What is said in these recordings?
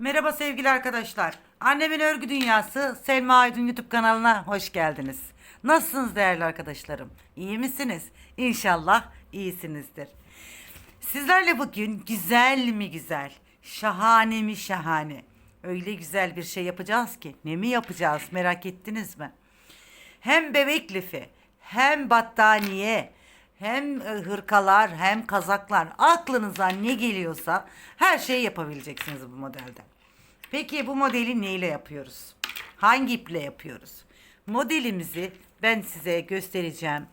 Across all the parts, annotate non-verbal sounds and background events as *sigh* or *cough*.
Merhaba sevgili arkadaşlar. Annemin Örgü Dünyası Selma Aydın YouTube kanalına hoş geldiniz. Nasılsınız değerli arkadaşlarım? İyi misiniz? İnşallah iyisinizdir. Sizlerle bugün güzel mi güzel, şahane mi şahane, öyle güzel bir şey yapacağız ki ne mi yapacağız merak ettiniz mi? Hem bebek lifi, hem battaniye, hem e, hırkalar, hem kazaklar. Aklınıza ne geliyorsa her şeyi yapabileceksiniz bu modelde. Peki bu modeli neyle yapıyoruz? Hangi iple yapıyoruz? Modelimizi ben size göstereceğim.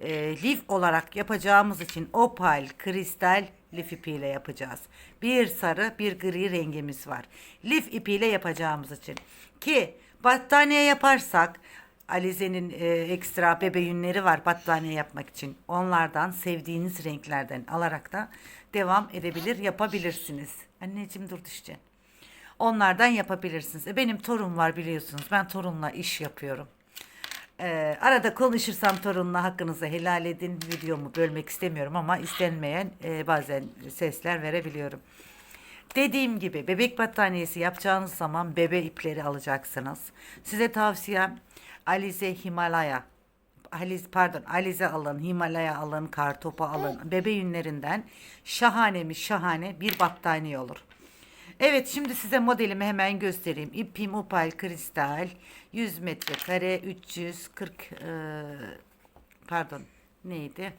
E, lif olarak yapacağımız için opal, kristal lif ipiyle yapacağız. Bir sarı, bir gri rengimiz var. Lif ipiyle yapacağımız için. Ki battaniye yaparsak Alize'nin e, ekstra bebe yünleri var battaniye yapmak için. Onlardan sevdiğiniz renklerden alarak da devam edebilir, yapabilirsiniz. Anneciğim dur düşeceksin. Onlardan yapabilirsiniz. E, benim torun var biliyorsunuz. Ben torunla iş yapıyorum. Ee, arada konuşursam torunla hakkınızı helal edin. Videomu bölmek istemiyorum ama istenmeyen e, bazen sesler verebiliyorum. Dediğim gibi bebek battaniyesi yapacağınız zaman bebe ipleri alacaksınız. Size tavsiyem Alize Himalaya. Alize, pardon Alize alın, Himalaya alın, kartopu alın. Bebe yünlerinden şahane mi şahane bir battaniye olur. Evet şimdi size modelimi hemen göstereyim. İpim opal kristal 100 metrekare 340 e, pardon neydi?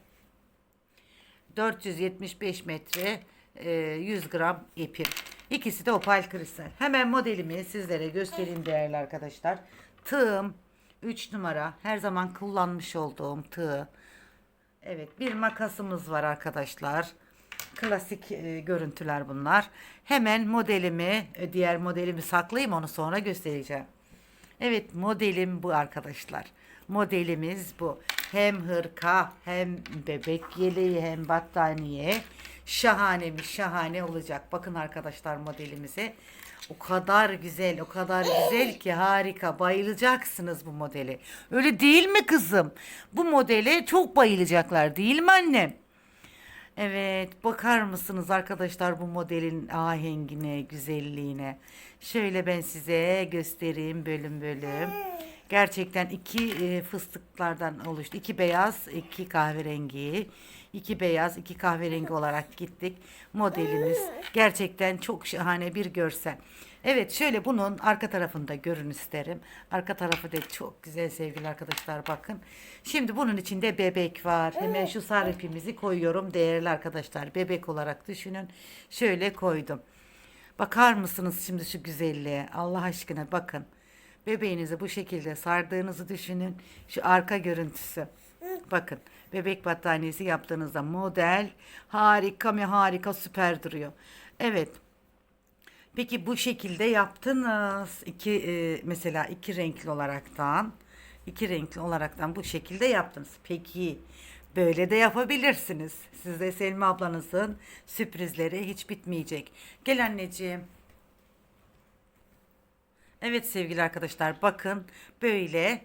475 metre e, 100 gram ipim. İkisi de opal kristal. Hemen modelimi sizlere göstereyim değerli arkadaşlar. Tığım 3 numara. Her zaman kullanmış olduğum tığ. Evet bir makasımız var arkadaşlar. Klasik e, görüntüler bunlar. Hemen modelimi, e, diğer modelimi saklayayım onu sonra göstereceğim. Evet modelim bu arkadaşlar. Modelimiz bu. Hem hırka hem bebek yeleği hem battaniye. Şahane mi şahane olacak. Bakın arkadaşlar modelimize. O kadar güzel, o kadar güzel ki harika. Bayılacaksınız bu modeli. Öyle değil mi kızım? Bu modele çok bayılacaklar değil mi annem? Evet, bakar mısınız arkadaşlar bu modelin ahengine, güzelliğine? Şöyle ben size göstereyim bölüm bölüm. Gerçekten iki e, fıstıklardan oluştu. İki beyaz, iki kahverengi. İki beyaz, iki kahverengi olarak gittik. Modelimiz gerçekten çok şahane bir görsel. Evet şöyle bunun arka tarafında görün isterim. Arka tarafı da çok güzel sevgili arkadaşlar bakın. Şimdi bunun içinde bebek var. Hemen şu sarı ipimizi koyuyorum değerli arkadaşlar. Bebek olarak düşünün. Şöyle koydum. Bakar mısınız şimdi şu güzelliğe? Allah aşkına bakın. Bebeğinizi bu şekilde sardığınızı düşünün. Şu arka görüntüsü. Bakın bebek battaniyesi yaptığınızda model harika mı harika süper duruyor. Evet. Peki bu şekilde yaptınız. İki e, mesela iki renkli olaraktan iki renkli olaraktan bu şekilde yaptınız. Peki böyle de yapabilirsiniz. Sizde Selma ablanızın sürprizleri hiç bitmeyecek. Gel anneciğim. Evet sevgili arkadaşlar bakın böyle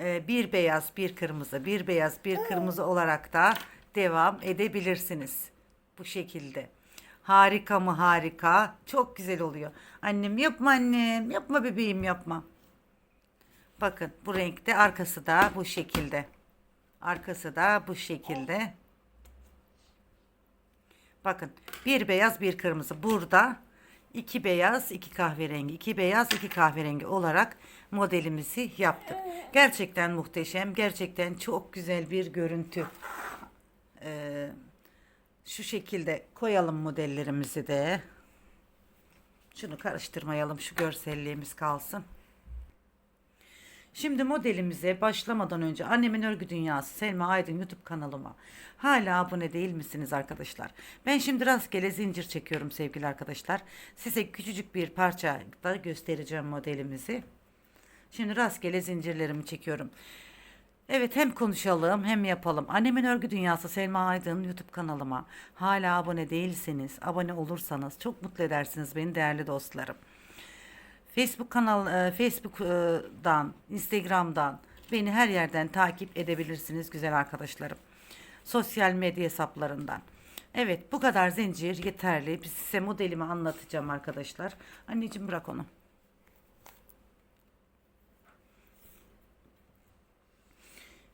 e, bir beyaz bir kırmızı bir beyaz bir kırmızı olarak da devam edebilirsiniz. Bu şekilde. Harika mı harika. Çok güzel oluyor. Annem yapma annem yapma bebeğim yapma. Bakın bu renkte arkası da bu şekilde. Arkası da bu şekilde. Bakın bir beyaz bir kırmızı. Burada iki beyaz iki kahverengi iki beyaz iki kahverengi olarak modelimizi yaptık. Gerçekten muhteşem. Gerçekten çok güzel bir görüntü. Ee, şu şekilde koyalım modellerimizi de. Şunu karıştırmayalım. Şu görselliğimiz kalsın. Şimdi modelimize başlamadan önce Annemin Örgü Dünyası Selma Aydın YouTube kanalıma hala abone değil misiniz arkadaşlar? Ben şimdi rastgele zincir çekiyorum sevgili arkadaşlar. Size küçücük bir parça da göstereceğim modelimizi. Şimdi rastgele zincirlerimi çekiyorum. Evet hem konuşalım hem yapalım. Annemin Örgü Dünyası Selma Aydın YouTube kanalıma hala abone değilseniz abone olursanız çok mutlu edersiniz beni değerli dostlarım. Facebook kanal e, Facebook'dan, Instagram'dan beni her yerden takip edebilirsiniz güzel arkadaşlarım. Sosyal medya hesaplarından. Evet bu kadar zincir yeterli. Size modelimi anlatacağım arkadaşlar. Anneciğim bırak onu.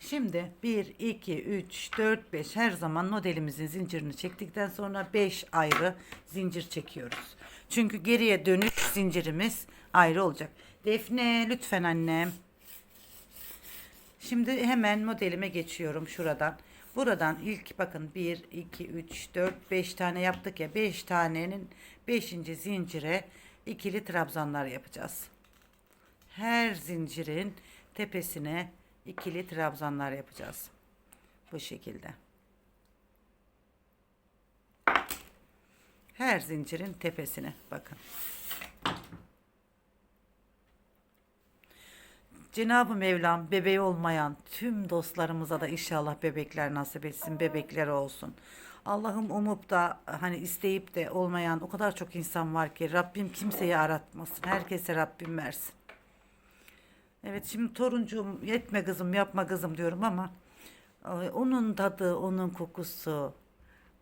Şimdi 1, 2, 3, 4, 5 her zaman modelimizin zincirini çektikten sonra 5 ayrı zincir çekiyoruz. Çünkü geriye dönüş zincirimiz ayrı olacak. Defne lütfen annem. Şimdi hemen modelime geçiyorum şuradan. Buradan ilk bakın 1, 2, 3, 4, 5 tane yaptık ya. 5 tanenin 5. zincire ikili trabzanlar yapacağız. Her zincirin tepesine ikili trabzanlar yapacağız. Bu şekilde. Her zincirin tepesine bakın. Cenab-ı Mevlam bebeği olmayan tüm dostlarımıza da inşallah bebekler nasip etsin, bebekler olsun. Allah'ım umup da hani isteyip de olmayan o kadar çok insan var ki Rabbim kimseyi aratmasın. Herkese Rabbim versin. Evet şimdi toruncuğum yetme kızım yapma kızım diyorum ama ay, onun tadı, onun kokusu,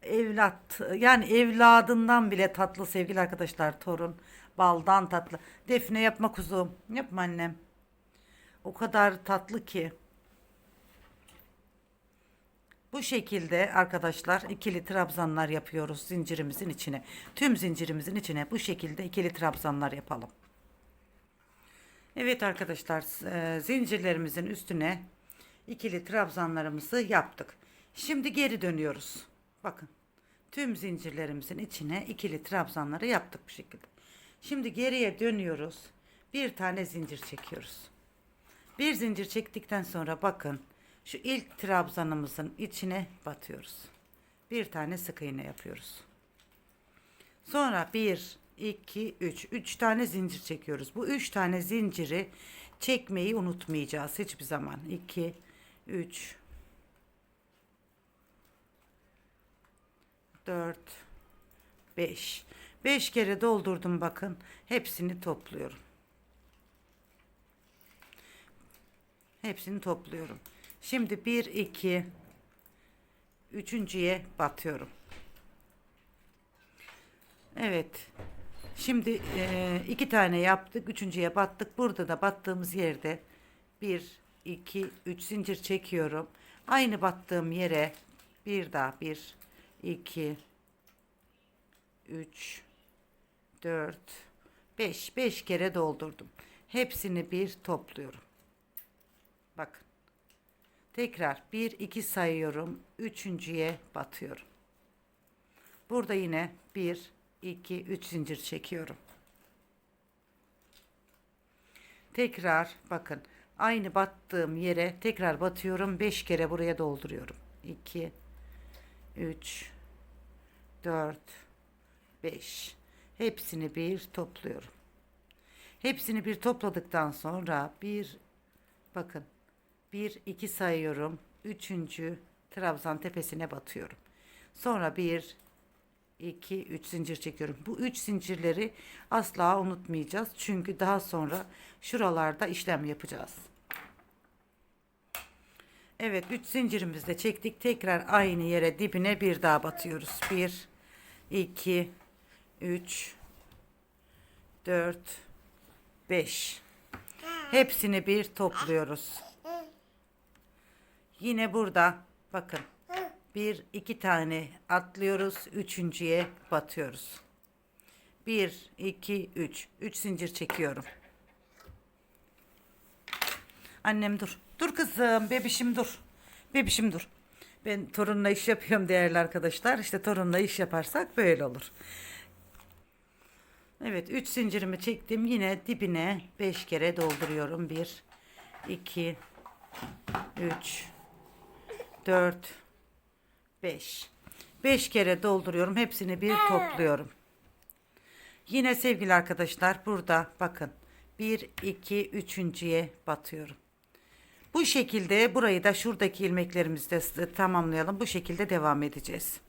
evlat yani evladından bile tatlı sevgili arkadaşlar torun baldan tatlı. Defne yapma kuzum yapma annem. O kadar tatlı ki. Bu şekilde arkadaşlar ikili trabzanlar yapıyoruz zincirimizin içine. Tüm zincirimizin içine bu şekilde ikili trabzanlar yapalım. Evet arkadaşlar e, zincirlerimizin üstüne ikili trabzanlarımızı yaptık. Şimdi geri dönüyoruz. Bakın tüm zincirlerimizin içine ikili trabzanları yaptık bu şekilde. Şimdi geriye dönüyoruz. Bir tane zincir çekiyoruz. Bir zincir çektikten sonra bakın şu ilk trabzanımızın içine batıyoruz. Bir tane sık iğne yapıyoruz. Sonra 1, 2, 3. 3 tane zincir çekiyoruz. Bu 3 tane zinciri çekmeyi unutmayacağız hiçbir zaman. 2, 3, 4, 5. 5 kere doldurdum bakın. Hepsini topluyorum. Hepsini topluyorum. Şimdi 1, 2, üçüncüye batıyorum. Evet. Şimdi e, iki tane yaptık. Üçüncüye battık. Burada da battığımız yerde bir, iki, üç zincir çekiyorum. Aynı battığım yere bir daha bir, iki, üç, dört, beş. Beş kere doldurdum. Hepsini bir topluyorum. Bakın. Tekrar bir, iki sayıyorum. Üçüncüye batıyorum. Burada yine bir, 2 3 zincir çekiyorum. Tekrar bakın aynı battığım yere tekrar batıyorum 5 kere buraya dolduruyorum. 2 3 4 5 hepsini bir topluyorum. Hepsini bir topladıktan sonra bir bakın 1 2 sayıyorum. Üçüncü trabzan tepesine batıyorum. Sonra bir 2 3 zincir çekiyorum. Bu 3 zincirleri asla unutmayacağız. Çünkü daha sonra şuralarda işlem yapacağız. Evet 3 zincirimizi de çektik. Tekrar aynı yere dibine bir daha batıyoruz. 1 2 3 4 5 Hepsini bir topluyoruz. Yine burada bakın bir iki tane atlıyoruz. Üçüncüye batıyoruz. Bir, iki, üç. Üç zincir çekiyorum. Annem dur. Dur kızım. Bebişim dur. Bebişim dur. Ben torunla iş yapıyorum değerli arkadaşlar. İşte torunla iş yaparsak böyle olur. Evet 3 zincirimi çektim. Yine dibine 5 kere dolduruyorum. 1 2 3 4 5. 5 kere dolduruyorum. Hepsini bir topluyorum. Yine sevgili arkadaşlar burada bakın. 1 2 üçüncüye batıyorum. Bu şekilde burayı da şuradaki ilmeklerimizde tamamlayalım. Bu şekilde devam edeceğiz.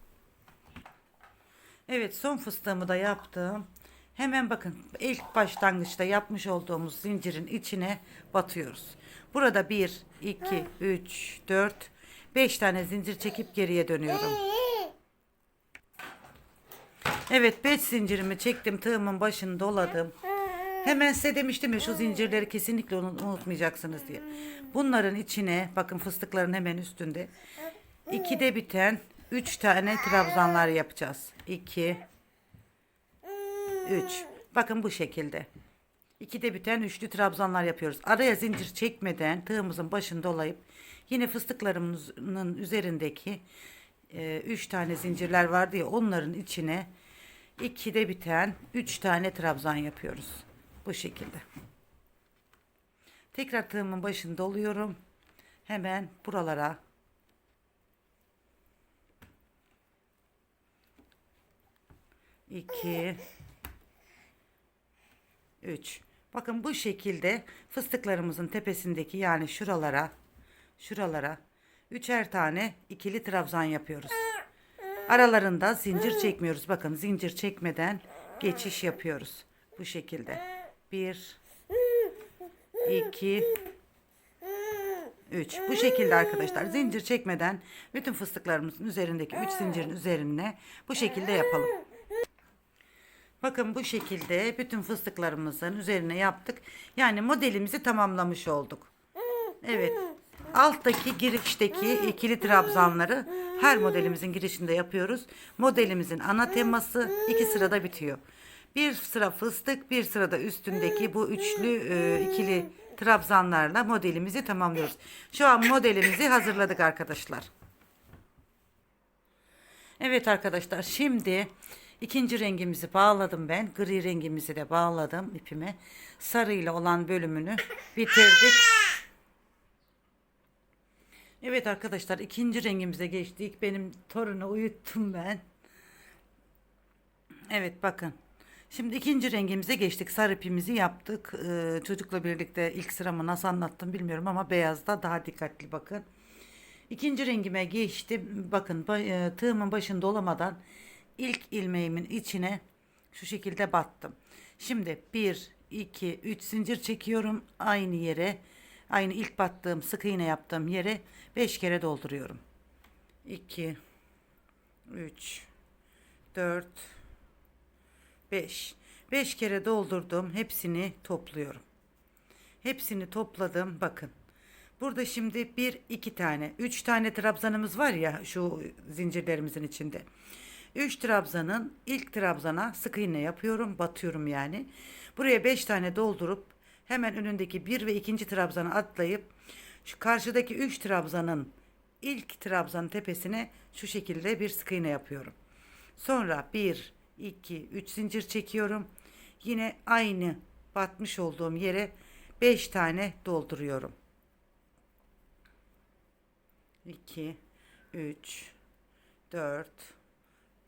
Evet son fıstığımı da yaptım. Hemen bakın ilk başlangıçta yapmış olduğumuz zincirin içine batıyoruz. Burada 1, 2, 3, 4, 5 tane zincir çekip geriye dönüyorum. Evet 5 zincirimi çektim tığımın başını doladım. Hemen size demiştim ya şu zincirleri kesinlikle unut- unutmayacaksınız diye. Bunların içine bakın fıstıkların hemen üstünde. ikide biten 3 tane trabzanlar yapacağız. 2 3. Bakın bu şekilde. İkide biten üçlü trabzanlar yapıyoruz. Araya zincir çekmeden tığımızın başını dolayıp yine fıstıklarımızın üzerindeki 3 tane zincirler vardı ya onların içine ikide biten 3 tane trabzan yapıyoruz. Bu şekilde. Tekrar tığımın başını doluyorum. Hemen buralara iki 3. Bakın bu şekilde fıstıklarımızın tepesindeki yani şuralara şuralara üçer tane ikili trabzan yapıyoruz. Aralarında zincir çekmiyoruz. Bakın zincir çekmeden geçiş yapıyoruz. Bu şekilde. 1 2 3. Bu şekilde arkadaşlar. Zincir çekmeden bütün fıstıklarımızın üzerindeki 3 zincirin üzerine bu şekilde yapalım. Bakın bu şekilde bütün fıstıklarımızın üzerine yaptık. Yani modelimizi tamamlamış olduk. Evet. Alttaki girişteki ikili trabzanları her modelimizin girişinde yapıyoruz. Modelimizin ana teması iki sırada bitiyor. Bir sıra fıstık, bir sırada üstündeki bu üçlü e, ikili trabzanlarla modelimizi tamamlıyoruz. Şu an modelimizi hazırladık arkadaşlar. Evet arkadaşlar şimdi ikinci rengimizi bağladım ben. Gri rengimizi de bağladım ipime. Sarıyla olan bölümünü bitirdik. Evet arkadaşlar ikinci rengimize geçtik. Benim torunu uyuttum ben. Evet bakın. Şimdi ikinci rengimize geçtik. Sarı ipimizi yaptık. Ee, çocukla birlikte ilk sıramı nasıl anlattım bilmiyorum ama beyazda daha dikkatli bakın. İkinci rengime geçtim. Bakın ba- e, tığımın başını dolamadan ilk ilmeğimin içine şu şekilde battım. Şimdi 1, 2, 3 zincir çekiyorum. Aynı yere, aynı ilk battığım sık iğne yaptığım yere 5 kere dolduruyorum. 2, 3, 4, 5. 5 kere doldurdum. Hepsini topluyorum. Hepsini topladım. Bakın. Burada şimdi bir iki tane, üç tane trabzanımız var ya şu zincirlerimizin içinde. Üç trabzanın ilk trabzana sık iğne yapıyorum, batıyorum yani. Buraya beş tane doldurup hemen önündeki bir ve ikinci trabzana atlayıp şu karşıdaki üç trabzanın ilk trabzanın tepesine şu şekilde bir sık iğne yapıyorum. Sonra bir, iki, üç zincir çekiyorum. Yine aynı batmış olduğum yere beş tane dolduruyorum. 2 3 4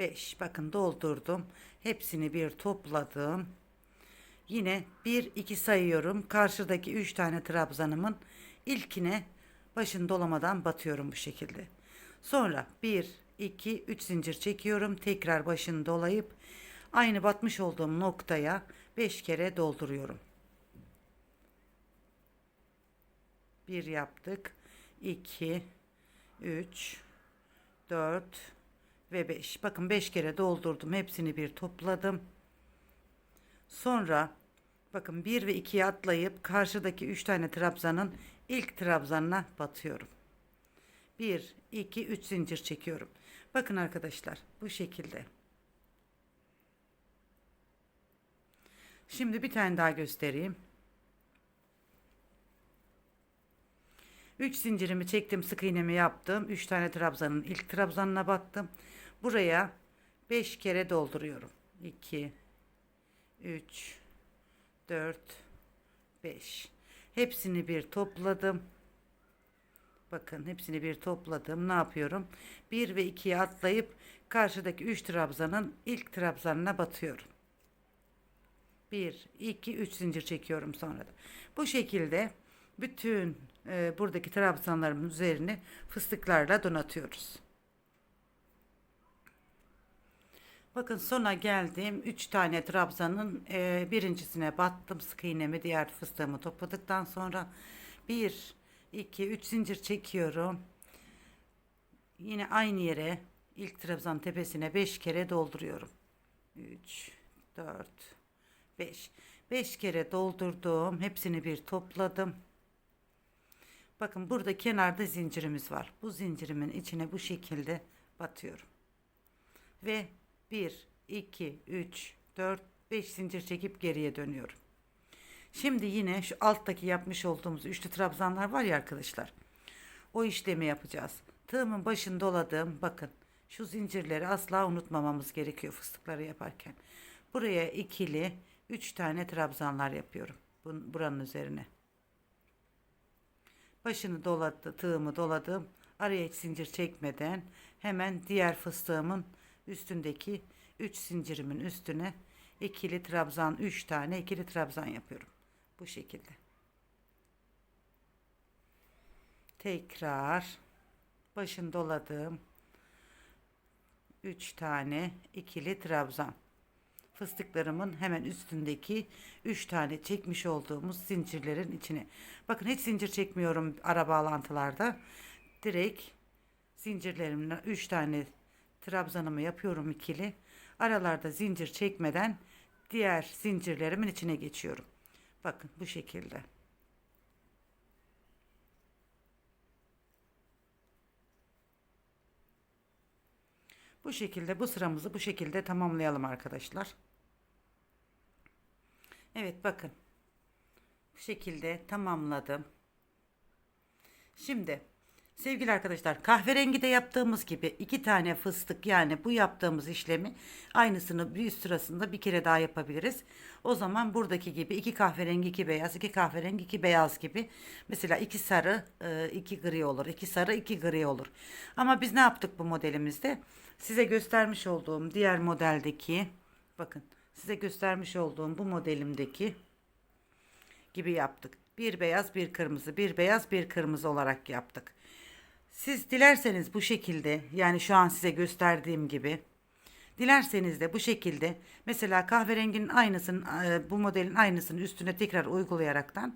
5 bakın doldurdum. Hepsini bir topladım. Yine 1 2 sayıyorum. Karşıdaki 3 tane trabzanımın ilkine başını dolamadan batıyorum bu şekilde. Sonra 1 2 3 zincir çekiyorum. Tekrar başını dolayıp aynı batmış olduğum noktaya 5 kere dolduruyorum. 1 yaptık. 2 3 4 ve 5. Bakın 5 kere doldurdum. Hepsini bir topladım. Sonra bakın 1 ve 2'ye atlayıp karşıdaki 3 tane trabzanın ilk trabzanına batıyorum. 1 2 3 zincir çekiyorum. Bakın arkadaşlar bu şekilde. Şimdi bir tane daha göstereyim. 3 zincirimi çektim sık iğnemi yaptım 3 tane trabzanın ilk trabzanına battım buraya 5 kere dolduruyorum. 2 3 4 5 hepsini bir topladım. Bakın hepsini bir topladım. Ne yapıyorum? 1 ve 2'ye atlayıp karşıdaki 3 trabzanın ilk trabzanına batıyorum. 1 2 3 zincir çekiyorum sonra da. Bu şekilde bütün e, buradaki trabzanlarımın üzerini fıstıklarla donatıyoruz. Bakın sona geldim. 3 tane trabzanın e, birincisine battım sık iğnemi diğer fıstığımı topladıktan sonra 1 2 3 zincir çekiyorum. Yine aynı yere ilk trabzan tepesine 5 kere dolduruyorum. 3, 4, 5. 5 kere doldurdum. Hepsini bir topladım. Bakın burada kenarda zincirimiz var. Bu zincirimin içine bu şekilde batıyorum. Ve 1, 2, 3, 4, 5 zincir çekip geriye dönüyorum. Şimdi yine şu alttaki yapmış olduğumuz üçlü trabzanlar var ya arkadaşlar. O işlemi yapacağız. Tığımın başını doladığım bakın şu zincirleri asla unutmamamız gerekiyor fıstıkları yaparken. Buraya ikili 3 tane trabzanlar yapıyorum. Buranın üzerine. Başını doladı, tığımı doladım. Araya hiç zincir çekmeden hemen diğer fıstığımın üstündeki 3 zincirimin üstüne ikili trabzan 3 tane ikili trabzan yapıyorum. Bu şekilde. Tekrar başını doladım. 3 tane ikili trabzan. Fıstıklarımın hemen üstündeki 3 tane çekmiş olduğumuz zincirlerin içine. Bakın hiç zincir çekmiyorum ara bağlantılarda. Direkt zincirlerimle 3 tane trabzanımı yapıyorum ikili. Aralarda zincir çekmeden diğer zincirlerimin içine geçiyorum. Bakın bu şekilde. Bu şekilde bu sıramızı bu şekilde tamamlayalım arkadaşlar. Evet bakın. Bu şekilde tamamladım. Şimdi sevgili arkadaşlar kahverengi de yaptığımız gibi iki tane fıstık yani bu yaptığımız işlemi aynısını bir üst sırasında bir kere daha yapabiliriz. O zaman buradaki gibi iki kahverengi iki beyaz iki kahverengi iki beyaz gibi mesela iki sarı e, iki gri olur iki sarı iki gri olur. Ama biz ne yaptık bu modelimizde? Size göstermiş olduğum diğer modeldeki bakın size göstermiş olduğum bu modelimdeki gibi yaptık. Bir beyaz bir kırmızı bir beyaz bir kırmızı olarak yaptık. Siz dilerseniz bu şekilde yani şu an size gösterdiğim gibi dilerseniz de bu şekilde mesela kahverenginin aynısını e, bu modelin aynısını üstüne tekrar uygulayaraktan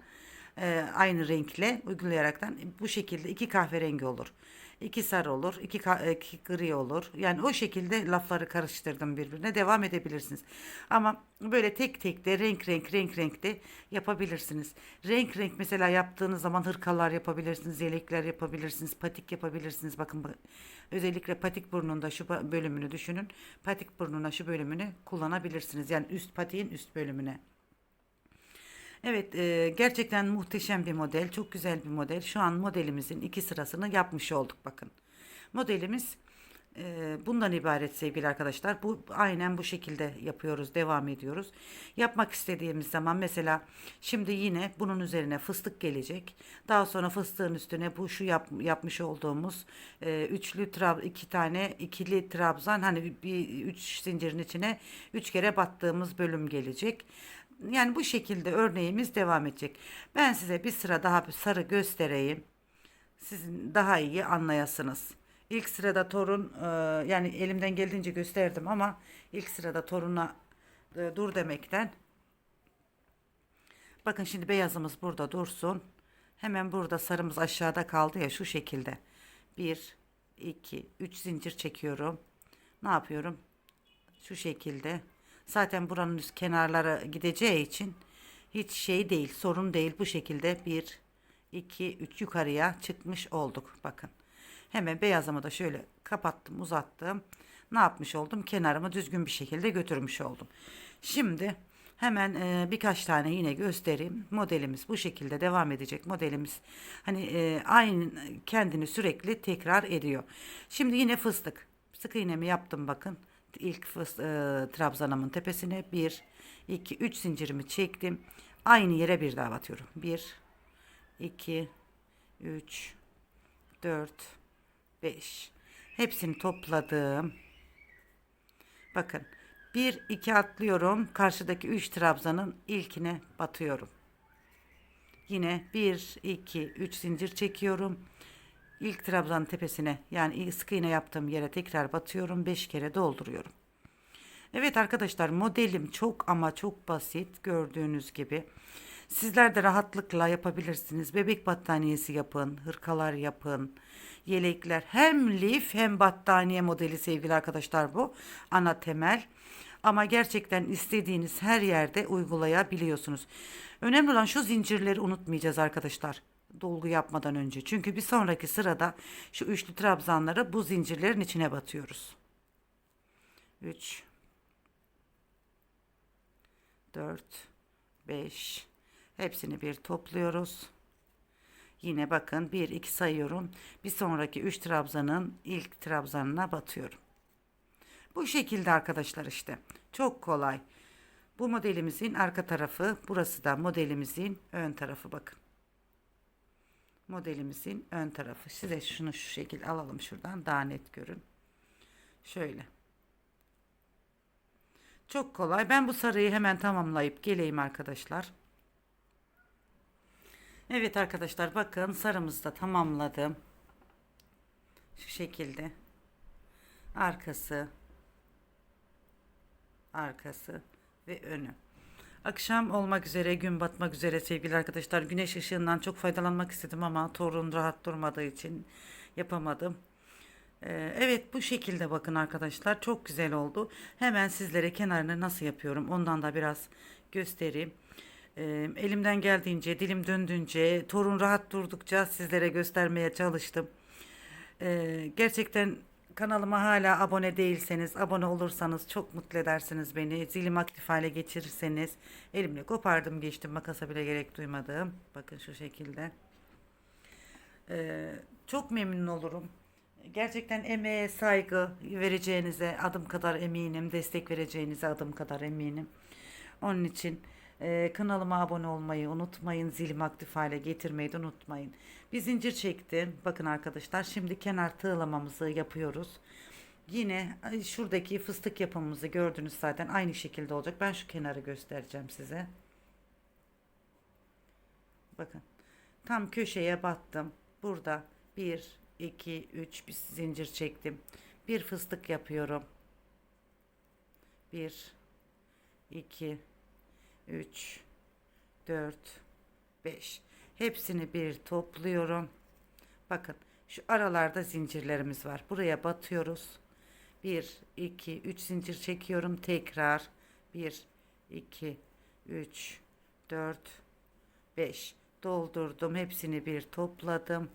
e, aynı renkle uygulayaraktan bu şekilde iki kahverengi olur. İki sarı olur, iki, iki gri olur. Yani o şekilde lafları karıştırdım birbirine. Devam edebilirsiniz. Ama böyle tek tek de renk renk renk renk de yapabilirsiniz. Renk renk mesela yaptığınız zaman hırkalar yapabilirsiniz, yelekler yapabilirsiniz, patik yapabilirsiniz. Bakın özellikle patik burnunda şu bölümünü düşünün. Patik burnuna şu bölümünü kullanabilirsiniz. Yani üst patiğin üst bölümüne. Evet, e, gerçekten muhteşem bir model, çok güzel bir model. Şu an modelimizin iki sırasını yapmış olduk bakın. Modelimiz e, bundan ibaret sevgili arkadaşlar. Bu aynen bu şekilde yapıyoruz, devam ediyoruz. Yapmak istediğimiz zaman mesela şimdi yine bunun üzerine fıstık gelecek. Daha sonra fıstığın üstüne bu şu yap, yapmış olduğumuz e, üçlü trab iki tane ikili trabzan hani bir, bir üç zincirin içine üç kere battığımız bölüm gelecek. Yani bu şekilde örneğimiz devam edecek. Ben size bir sıra daha bir sarı göstereyim. Sizin daha iyi anlayasınız. İlk sırada torun e, yani elimden geldiğince gösterdim ama ilk sırada toruna e, dur demekten. Bakın şimdi beyazımız burada dursun. Hemen burada sarımız aşağıda kaldı ya şu şekilde. 1, 2, 3 zincir çekiyorum. Ne yapıyorum? Şu şekilde. Zaten buranın üst kenarları gideceği için hiç şey değil, sorun değil. Bu şekilde 1, 2, 3 yukarıya çıkmış olduk. Bakın. Hemen beyazımı da şöyle kapattım, uzattım. Ne yapmış oldum? Kenarımı düzgün bir şekilde götürmüş oldum. Şimdi hemen e, birkaç tane yine göstereyim. Modelimiz bu şekilde devam edecek. Modelimiz hani e, aynı kendini sürekli tekrar ediyor. Şimdi yine fıstık. Sık iğnemi yaptım bakın. İlk fıs, e, trabzanımın tepesine 1, 2, 3 zincirimi çektim. Aynı yere bir daha batıyorum. 1, 2, 3, 4, 5. Hepsini topladım. Bakın 1 2 atlıyorum. Karşıdaki 3 trabzanın ilkine batıyorum. Yine 1 2 3 zincir çekiyorum. İlk trabzanın tepesine yani sık iğne yaptığım yere tekrar batıyorum. 5 kere dolduruyorum. Evet arkadaşlar modelim çok ama çok basit gördüğünüz gibi. Sizler de rahatlıkla yapabilirsiniz. Bebek battaniyesi yapın, hırkalar yapın, yelekler. Hem lif hem battaniye modeli sevgili arkadaşlar bu. Ana temel. Ama gerçekten istediğiniz her yerde uygulayabiliyorsunuz. Önemli olan şu zincirleri unutmayacağız arkadaşlar. Dolgu yapmadan önce. Çünkü bir sonraki sırada şu üçlü trabzanları bu zincirlerin içine batıyoruz. 3 4 5 hepsini bir topluyoruz. Yine bakın 1 2 sayıyorum. Bir sonraki 3 trabzanın ilk trabzanına batıyorum. Bu şekilde arkadaşlar işte. Çok kolay. Bu modelimizin arka tarafı, burası da modelimizin ön tarafı bakın. Modelimizin ön tarafı. Size şunu şu şekil alalım şuradan daha net görün. Şöyle. Çok kolay. Ben bu sarıyı hemen tamamlayıp geleyim arkadaşlar. Evet arkadaşlar bakın sarımızı da tamamladım. Şu şekilde. Arkası. Arkası ve önü. Akşam olmak üzere, gün batmak üzere sevgili arkadaşlar. Güneş ışığından çok faydalanmak istedim ama torun rahat durmadığı için yapamadım. Ee, evet bu şekilde bakın arkadaşlar. Çok güzel oldu. Hemen sizlere kenarını nasıl yapıyorum ondan da biraz göstereyim. Ee, elimden geldiğince, dilim döndüğünce, torun rahat durdukça sizlere göstermeye çalıştım. Ee, gerçekten kanalıma hala abone değilseniz, abone olursanız çok mutlu edersiniz beni. Zilim aktif hale geçirirseniz, elimle kopardım geçtim makasa bile gerek duymadım. Bakın şu şekilde. Ee, çok memnun olurum. Gerçekten emeğe saygı vereceğinize adım kadar eminim. Destek vereceğinize adım kadar eminim. Onun için e, kanalıma abone olmayı unutmayın. Zilimi aktif hale getirmeyi de unutmayın. Bir zincir çektim. Bakın arkadaşlar şimdi kenar tığlamamızı yapıyoruz. Yine şuradaki fıstık yapımımızı gördünüz zaten aynı şekilde olacak. Ben şu kenarı göstereceğim size. Bakın tam köşeye battım. Burada 1, 2, 3 bir zincir çektim. Bir fıstık yapıyorum. 1, 2, 3, 4, 5. Hepsini bir topluyorum. Bakın şu aralarda zincirlerimiz var. Buraya batıyoruz. 1, 2, 3 zincir çekiyorum. Tekrar 1, 2, 3, 4, 5. Doldurdum. Hepsini bir topladım.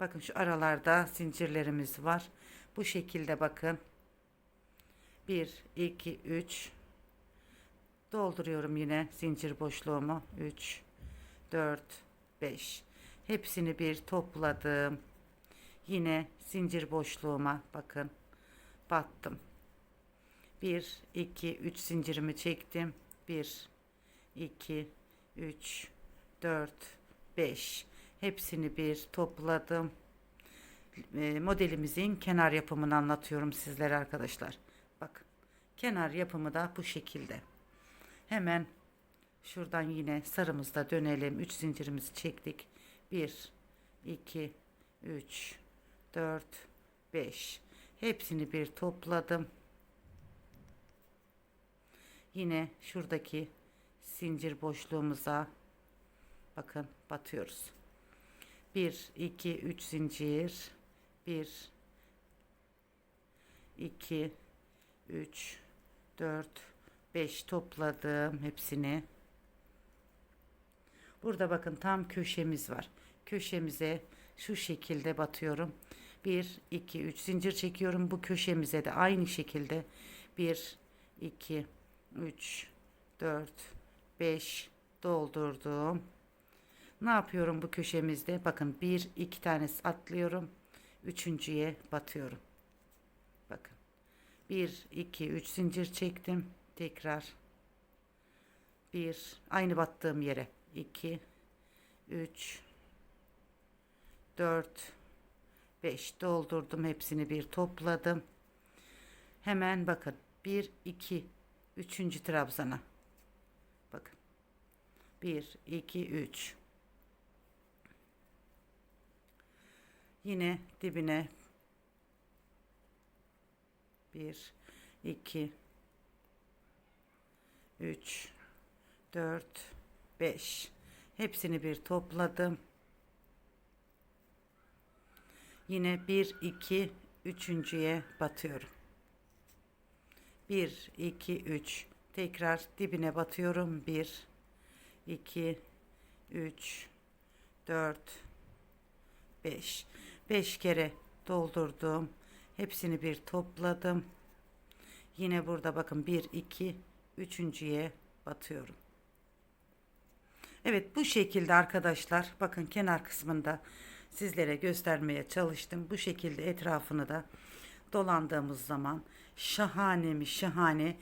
Bakın şu aralarda zincirlerimiz var. Bu şekilde bakın. 1, 2, 3. Dolduruyorum yine zincir boşluğumu. 3, 4, 5. Hepsini bir topladım. Yine zincir boşluğuma bakın. Battım. 1, 2, 3 zincirimi çektim. 1, 2, 3, 4, 5. Hepsini bir topladım. Modelimizin kenar yapımını anlatıyorum sizlere arkadaşlar. Kenar yapımı da bu şekilde. Hemen şuradan yine sarımızda dönelim. 3 zincirimizi çektik. 1, 2, 3, 4, 5. Hepsini bir topladım. Yine şuradaki zincir boşluğumuza bakın batıyoruz. 1 2 3 zincir 1 2 3 4 5 topladım hepsini. Burada bakın tam köşemiz var. Köşemize şu şekilde batıyorum. 1 2 3 zincir çekiyorum. Bu köşemize de aynı şekilde 1 2 3 4 5 doldurdum. Ne yapıyorum bu köşemizde? Bakın bir iki tanesi atlıyorum. Üçüncüye batıyorum. Bakın. Bir iki üç zincir çektim. Tekrar. Bir aynı battığım yere. iki üç dört beş doldurdum. Hepsini bir topladım. Hemen bakın. Bir iki üçüncü trabzana. Bakın. Bir iki üç Yine dibine 1 2 3 4 5 hepsini bir topladım. Yine 1 2 üçüncüye batıyorum. 1 2 3 tekrar dibine batıyorum. 1 2 3 4 5 5 kere doldurdum hepsini bir topladım yine burada bakın 1 2 üçüncüye batıyorum Evet bu şekilde arkadaşlar bakın kenar kısmında sizlere göstermeye çalıştım. Bu şekilde etrafını da dolandığımız zaman şahane mi şahane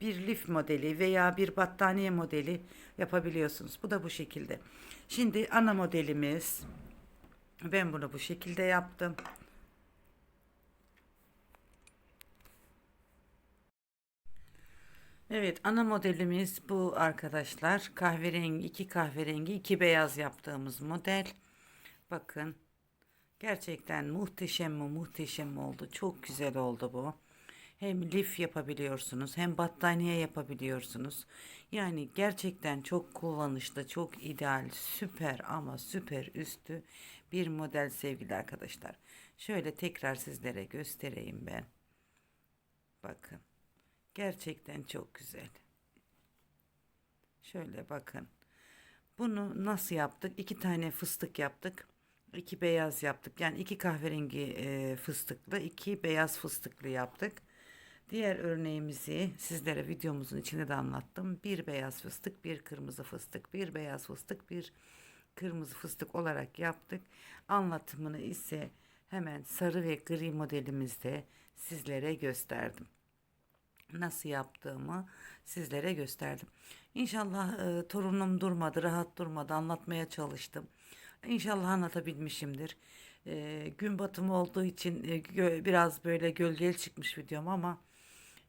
bir lif modeli veya bir battaniye modeli yapabiliyorsunuz. Bu da bu şekilde. Şimdi ana modelimiz ben bunu bu şekilde yaptım. Evet ana modelimiz bu arkadaşlar. Kahverengi iki kahverengi iki beyaz yaptığımız model. Bakın gerçekten muhteşem mi muhteşem oldu. Çok güzel oldu bu. Hem lif yapabiliyorsunuz hem battaniye yapabiliyorsunuz. Yani gerçekten çok kullanışlı, çok ideal, süper ama süper üstü bir model sevgili arkadaşlar. Şöyle tekrar sizlere göstereyim ben. Bakın. Gerçekten çok güzel. Şöyle bakın. Bunu nasıl yaptık? İki tane fıstık yaptık. iki beyaz yaptık. Yani iki kahverengi e, fıstıklı, iki beyaz fıstıklı yaptık. Diğer örneğimizi sizlere videomuzun içinde de anlattım. Bir beyaz fıstık, bir kırmızı fıstık, bir beyaz fıstık, bir kırmızı fıstık olarak yaptık. Anlatımını ise hemen sarı ve gri modelimizde sizlere gösterdim nasıl yaptığımı sizlere gösterdim. İnşallah e, torunum durmadı, rahat durmadı, anlatmaya çalıştım. İnşallah anlatabilmişimdir. E, gün batımı olduğu için e, biraz böyle gölgeli çıkmış videom ama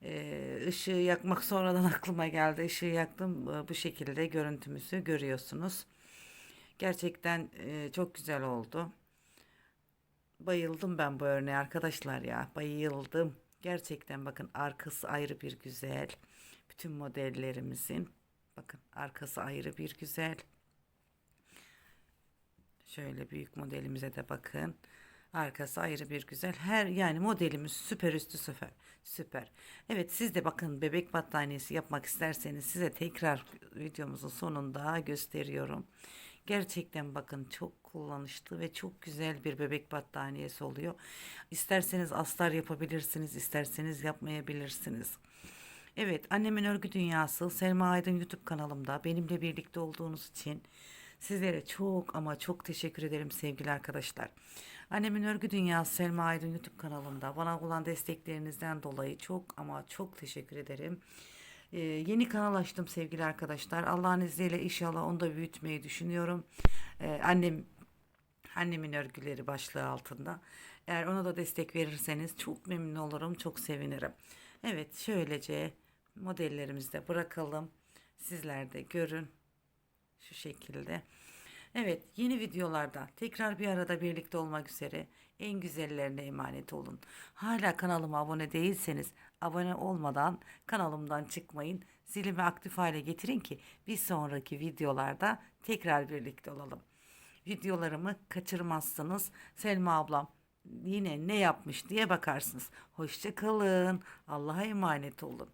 e, ışığı yakmak sonradan *laughs* aklıma geldi. Işığı yaktım. E, bu şekilde görüntümüzü görüyorsunuz. Gerçekten e, çok güzel oldu. Bayıldım ben bu örneğe arkadaşlar ya. Bayıldım. Gerçekten bakın arkası ayrı bir güzel. Bütün modellerimizin bakın arkası ayrı bir güzel. Şöyle büyük modelimize de bakın. Arkası ayrı bir güzel. Her yani modelimiz süper üstü süper. Süper. Evet siz de bakın bebek battaniyesi yapmak isterseniz size tekrar videomuzun sonunda gösteriyorum. Gerçekten bakın çok kullanışlı ve çok güzel bir bebek battaniyesi oluyor. İsterseniz astar yapabilirsiniz, isterseniz yapmayabilirsiniz. Evet, Annemin Örgü Dünyası Selma Aydın YouTube kanalımda benimle birlikte olduğunuz için sizlere çok ama çok teşekkür ederim sevgili arkadaşlar. Annemin Örgü Dünyası Selma Aydın YouTube kanalımda bana olan desteklerinizden dolayı çok ama çok teşekkür ederim. Ee, yeni kanal açtım sevgili arkadaşlar. Allah'ın izniyle inşallah onu da büyütmeyi düşünüyorum. Ee, annem annemin örgüleri başlığı altında. Eğer ona da destek verirseniz çok memnun olurum, çok sevinirim. Evet, şöylece modellerimizi de bırakalım. Sizler de görün. Şu şekilde. Evet, yeni videolarda tekrar bir arada birlikte olmak üzere en güzellerine emanet olun. Hala kanalıma abone değilseniz abone olmadan kanalımdan çıkmayın. Zilimi aktif hale getirin ki bir sonraki videolarda tekrar birlikte olalım. Videolarımı kaçırmazsınız. Selma ablam yine ne yapmış diye bakarsınız. Hoşça kalın. Allah'a emanet olun.